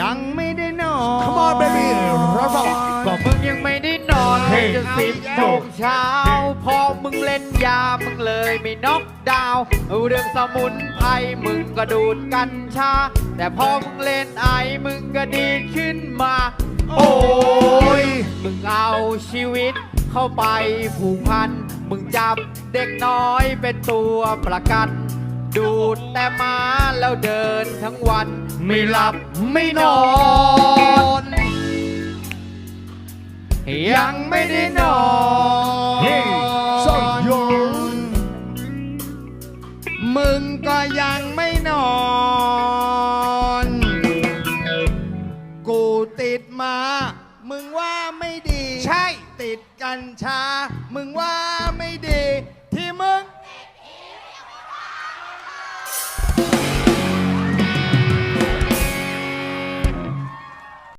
ยังไม่ได้นอน Come on baby rock on ก็มึงยังไม่ได้นอนเลยจะสิบโมงเช้า พอมึงเล่นยา มึงเลยไม่น็อกดาวเรื่องสมุนไพรมึงก็ดูดกัญชา แต่พอมึงเล่นไอมึงก็ดีขึ้นมา โอ้ย มึงเอาชีวิตเข้าไปผูกพัน มึงจับเด็กน้อยเป็นตัวประกัน ดูดแต่มา แล้วเดินทั้งวัน ไม่หลับไม่นอน ยังไม่ได้นอน Hey, so young มึงก็ยังไม่นอน กูติดมา มึงว่าไม่ดี ใช่ ติดกัญชา มึงว่า